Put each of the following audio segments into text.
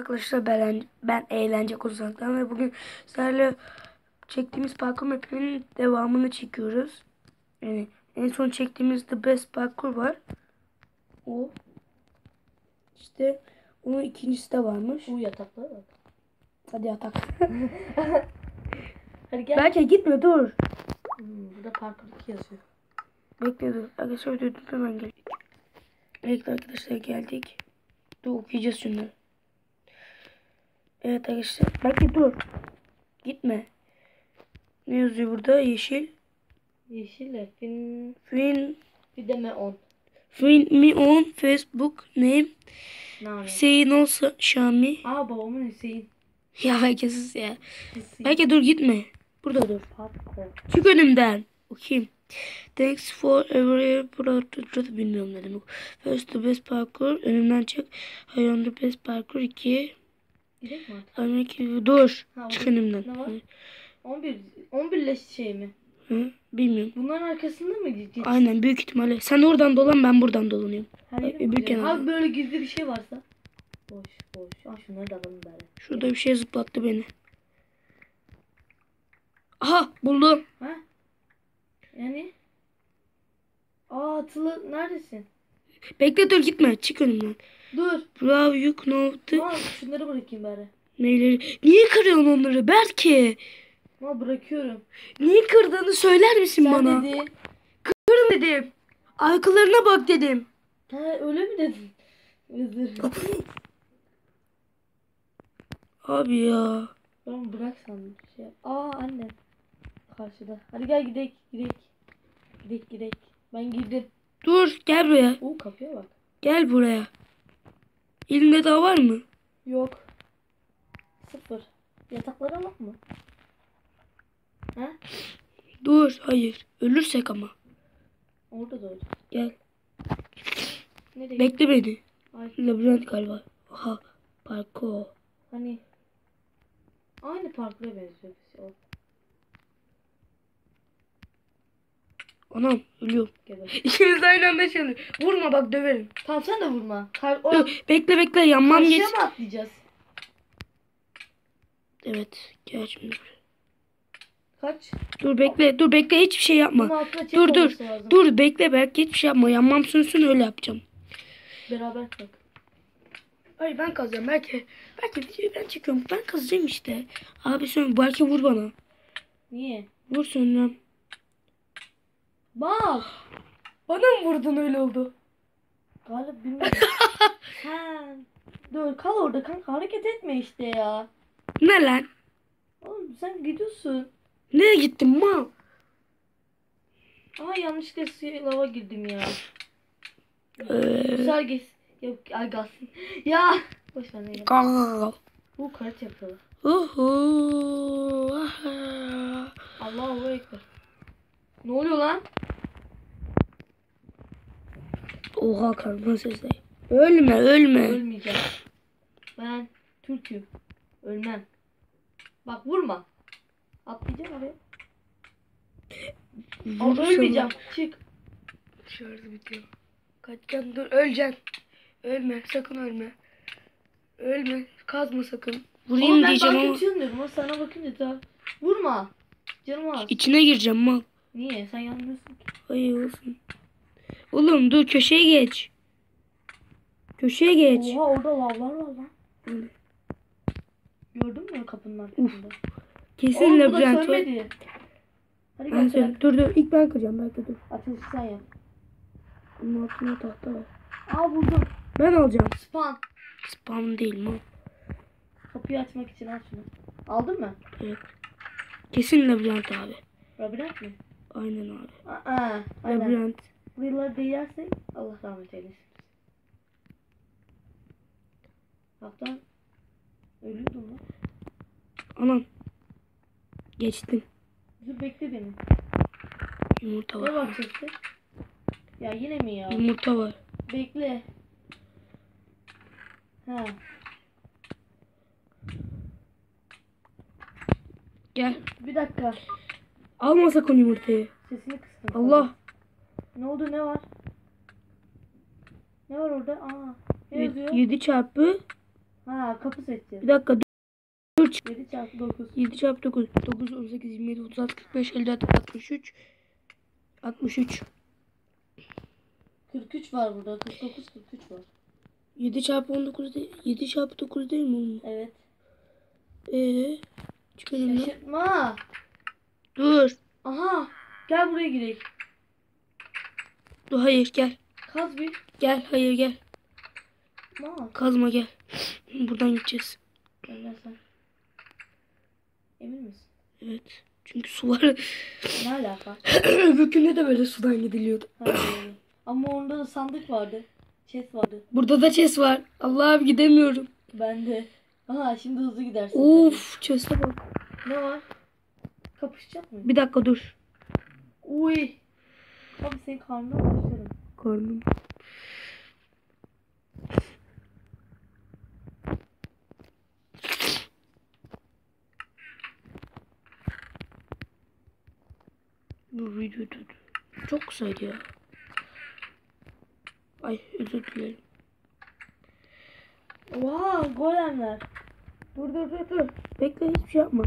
Arkadaşlar ben, ben eğlence uzaktan ve bugün sizlerle çektiğimiz parkur mapinin devamını çekiyoruz. Yani en son çektiğimiz The Best Parkur var. O. İşte onun ikincisi de varmış. Bu yataklara bak. Hadi yatak. Hadi gel. Belki gitme dur. Hmm, burada parkur 2 yazıyor. Bekle dur. Arkadaşlar dur hemen geldik. Bekle arkadaşlar geldik. Dur okuyacağız şunları. Evet arkadaşlar. Bekle dur. Gitme. Ne yazıyor burada? Yeşil. Yeşille. Fin... Fin, Bir deme 10. find me on Facebook name. Nane. Hüseyin olsa Şami. Aa babamın Hüseyin. Ya herkesiz ya. Hüseyin. Belki dur gitme. Burada dur. Çık önümden. Okuyayım. Thanks for every product. Bilmiyorum ne demek. First the best parkour. Önümden çık. I on the best parkour 2. Gidelim mi artık? Amerika dur. Ha, Çık önümden. ne var? 11. 11 ile şey mi? Hı? Bilmiyorum. Bunların arkasında mı gideceğiz? Aynen büyük ihtimalle. Sen oradan dolan ben buradan dolanıyorum. Her mi öbür kenarda. Abi böyle gizli bir şey varsa. Boş boş. Aa şunları da alalım bari. Şurada bir şey zıplattı beni. Aha buldum. Ha? Yani? Aa Atılı neredesin? Bekle dur gitme. Çık önümden. Dur. Bravo you know the Aa şunları bırakayım bari. neyleri. Niye kırıyorsun onları Berke? Aa bırakıyorum. Niye kırdığını söyler misin Sen bana? dedi. Kırın dedim. Arkalarına bak dedim. Ha öyle mi dedin? Özür. Abi ya. Ben bırak sandım. Şey. Aa annem. Karşıda. Hadi gel gidek gidek. Gidek gidek. Ben girdim. Dur gel buraya. Oo kapıya bak. Gel buraya. Elinde daha var mı? Yok. Sıfır. Yatakları alak mı? Ha? Dur hayır. Ölürsek ama. Orada da öyle. Gel. Nereye? Bekle beni. Ay, Labirent galiba. Aha. Parko. hani aynı parkura benziyor. O, Anam ölüyorum. İkimiz de aynı anda çalıyor. Vurma bak döverim. Tamam sen de vurma. Kar o Dur, bekle bekle yanmam geç. karşıya mı atlayacağız? Evet. Gel şimdi. Kaç? Dur bekle. Dur bekle hiçbir şey Bunun yapma. altına çek Dur dur. olması lazım. Dur bekle belki hiçbir şey yapma. Yanmam sönsün öyle yapacağım. Beraber bak. Hayır ben kazacağım. Belki belki videoyu ben çekiyorum. Ben kazacağım işte. Abi sen belki vur bana. Niye? Vur sonra. Bak. Bana mı vurdun öyle oldu? Galip bilmiyorum. ha. Dur kal orada kanka hareket etme işte ya. Ne lan? Oğlum sen gidiyorsun. Nereye gittin mal? Aa yanlışlıkla suya lava girdim ya. Ee, Güzel geç. Yok ay gaz. ya. Boş ver. Gav. Bu karet yapalım. Uhu. Allahu ekber. Ne oluyor lan? Oha karma sesle. Ölme ölme. Ölmeyeceğim. Ben Türk'üm. Ölmem. Bak vurma. Atlayacağım oraya. Aa, ölmeyeceğim. Çık. Şarjı bitiyor. Kaçacaksın dur öleceksin. Ölme sakın ölme. Ölme kazma sakın. Vurayım Oğlum ben diyeceğim ama kötüyüm diyorum ama sana bakınca da vurma. Canım az. içine gireceğim mal. Niye? Sen yanmıyorsun ki. Hayır olsun. Oğlum dur köşeye geç. Köşeye geç. Oha orada lavlar var lan. Öyle. Gördün mü kapının arkasında? Kesin Oğlum labirent var. Hadi Ben söyle. Dur dur ilk ben kıracağım belki dur. Açılışı sen yap. Bunun altında tahta var. Aa buldum. Ben alacağım. Spam. Spam değil mi? Kapıyı açmak için aç şunu. Aldın mı? Evet. Kesin labirent abi. Labirent mi? Aynen abi. Aa, aynen. Labirent. Buraları değersek Allah rahmet eylesin. Kaptan ölüyordum lan. Anam. Geçtim. Dur bekle beni. Yumurta Ne var. var chest'te? Ya yine mi ya? Yumurta var. Bekle. Ha. Gel. Bir dakika. Alma sakın yumurtayı. Sesini kıstım. Allah. Ne oldu ne var? Ne var orada? Aa. Ne yazıyor? 7 çarpı Ha kapı seçeceğiz. Bir dakika. 7 çarpı 9. 7 çarpı 9. 9, 18, 27, 36, 45, 54, 63. 63. 43 var burada. 49 43 var. 7 çarpı 19 değil. 7 çarpı 9 değil mi oğlum? Evet. Eee? Şaşırtma. Dur. Aha. Gel buraya gidelim. Dur hayır gel. Kaz bir. Gel hayır gel. Ma. Kazma gel. Buradan gideceğiz. Gel sen. Emin misin? Evet. Çünkü su var. Ne alaka? Öbür günde de böyle sudan gidiliyordu. Ha. Ama orada da sandık vardı. Chest vardı. Burada da chest var. Allah'ım gidemiyorum. Ben de. Aha şimdi hızlı gidersin. Of chest'e bak. Ne var? Kapışacak mıyız? Bir dakika dur. Uy. Abi senin karnına başlarım. Karnım. Bu video. Çok kısaydı ya. Ay özür dilerim. Vaa golemler. Dur dur dur dur. Bekle hiçbir şey yapma.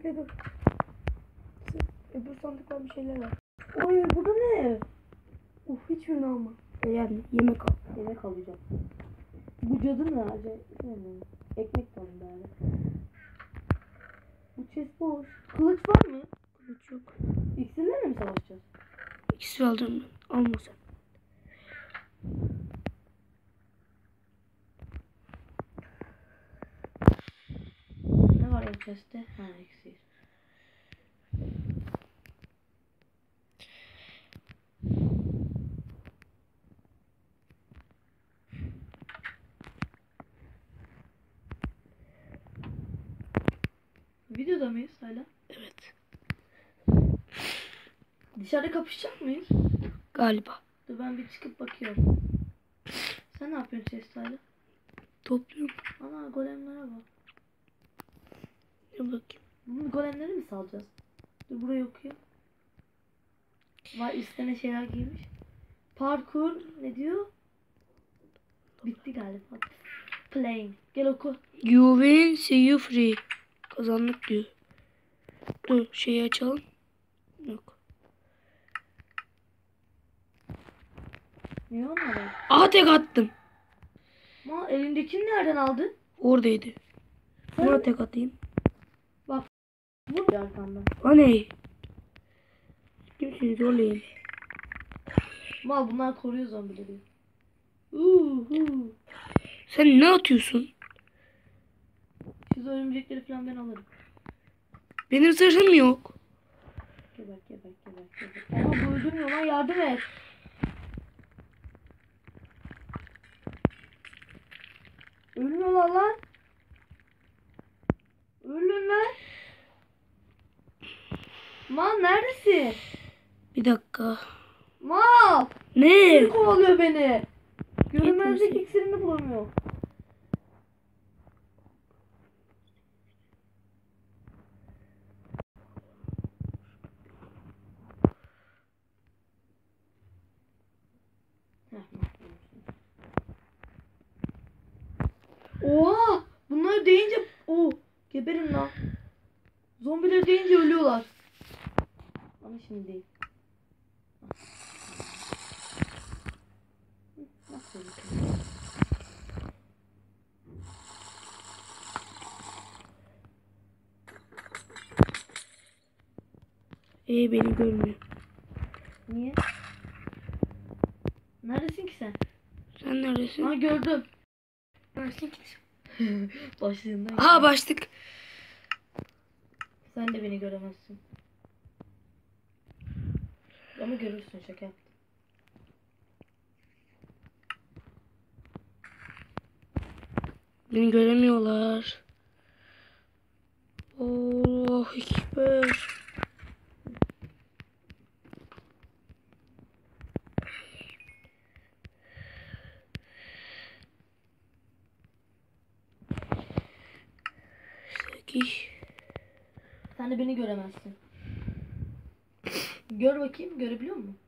Bekle dur. Öbür sandıkta bir şeyler var. Oy burada ne? Uf hiçbirini alma. E Yani yemek al. Yemek alacağım. Bu cadı ne mi? Ekmek de alayım bari. Bu chest boş. Kılıç var mı? Kılıç yok. İkisinden mi savaşacağız? İkisi alacağım ben. Chest'te? Ha iksir. Videoda mıyız hala? Evet. Dışarıda kapışacak mıyız? Galiba. Dur ben bir çıkıp bakıyorum. Sen ne yapıyorsun chest hala? Topluyorum. Ana golemlere bak. Ne bakayım. Bunu golemleri mi salacağız? Dur burayı okuyayım. Var üstüne şeyler giymiş. Parkur ne diyor? Bitti galiba. Playing. Gel oku. You win, see you free. Kazandık diyor. Dur şeyi açalım. Yok. Niye onları? Aha tek attım. Ma elindekini nereden aldın? Oradaydı. Buna tek atayım. Vur arkamdan. O ne? Kimsiniz olayım. Mal bunlar koruyor zombileri. Uhu. Sen ne atıyorsun? Şu örümcekleri falan ben alırım. Benim zırhım yok. Geber geber geber geber. Ama bu öldürmüyor lan yardım et. Ölmüyorlar lan. Ölün lan. Mal neredesin? Bir dakika. Mal. Ne? Biri kovalıyor beni. Görünmezlik iksirini bulamıyor. Oha! Bunları deyince o geberin lan. Zombileri deyince ölüyorlar. Ama şimdi değil. Nasıl ölüyorsun? Ee beni görmüyor. Niye? Neredesin ki sen? Sen neredesin? Ha gördüm. Neredesin ki? Başlığından. Aha başlık. Sen de beni göremezsin. Ama görürsün şaka yaptım. Beni göremiyorlar. Allah ekber. Sen de beni göremezsin. Gör bakayım görebiliyor musun?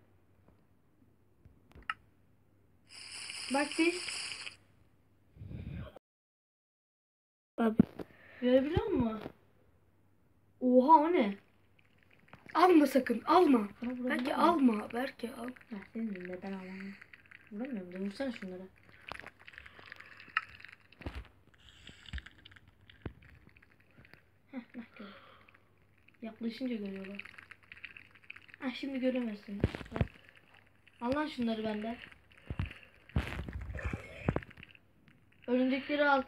Bak bir. Abi. Görebiliyor musun? Oha o ne? Alma sakın alma. Belki alma. Belki al. Ha, senin de ben alamam. Vuramıyorum da vursana şunlara. Heh. Yaklaşınca görüyorlar. Ah şimdi göremezsin. Al lan şunları benden. Örümcekleri al.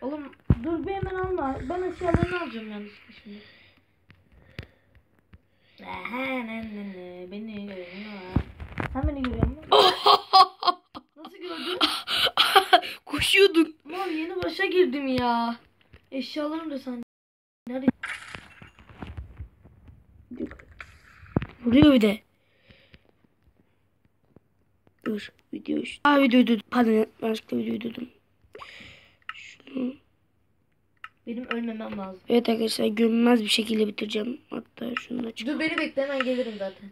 Oğlum dur bir hemen alma. Ben eşyalarını alacağım yanlışlıkla şimdi. Beni görüyor mu? Sen beni görüyor musun? Nasıl gördün? Koşuyordun. Aman yeni başa girdim ya. Eşyalarım da sen. Nerede? Vuruyor bir de. Dur video. Aa videoyu durdum. Pardon başka videoyu durdum. Şunu. Benim ölmemem lazım. Evet arkadaşlar görünmez bir şekilde bitireceğim. Hatta şunu da çık. Dur beni bekle hemen gelirim zaten.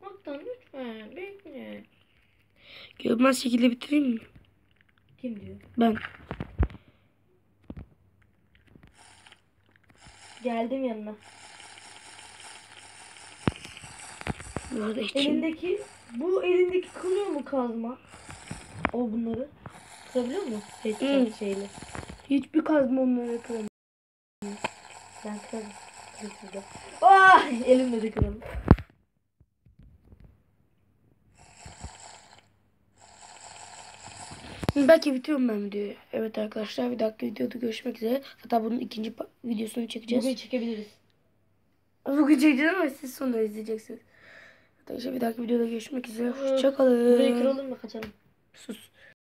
Hatta lütfen bekle. Görünmez şekilde bitireyim mi? Kim diyor? Ben. Geldim yanına. Bu arada içim. Elindeki bu elindeki kırıyor mu kazma? O bunları. Kırabiliyor mu? Headshot Hı. şeyle. Hiçbir kazma onları kıramam. Ben kırarım. Şurada. Ah! Elimle de kıralım. Belki bitiriyorum ben videoyu. Evet arkadaşlar bir dakika videoda görüşmek üzere. Hatta bunun ikinci videosunu çekeceğiz. Bugün çekebiliriz. Bugün çekeceğiz ama siz sonra izleyeceksiniz. Arkadaşlar bir dahaki videoda görüşmek üzere. Burayı Hoşçakalın. kıralım mı kaçalım? Sus.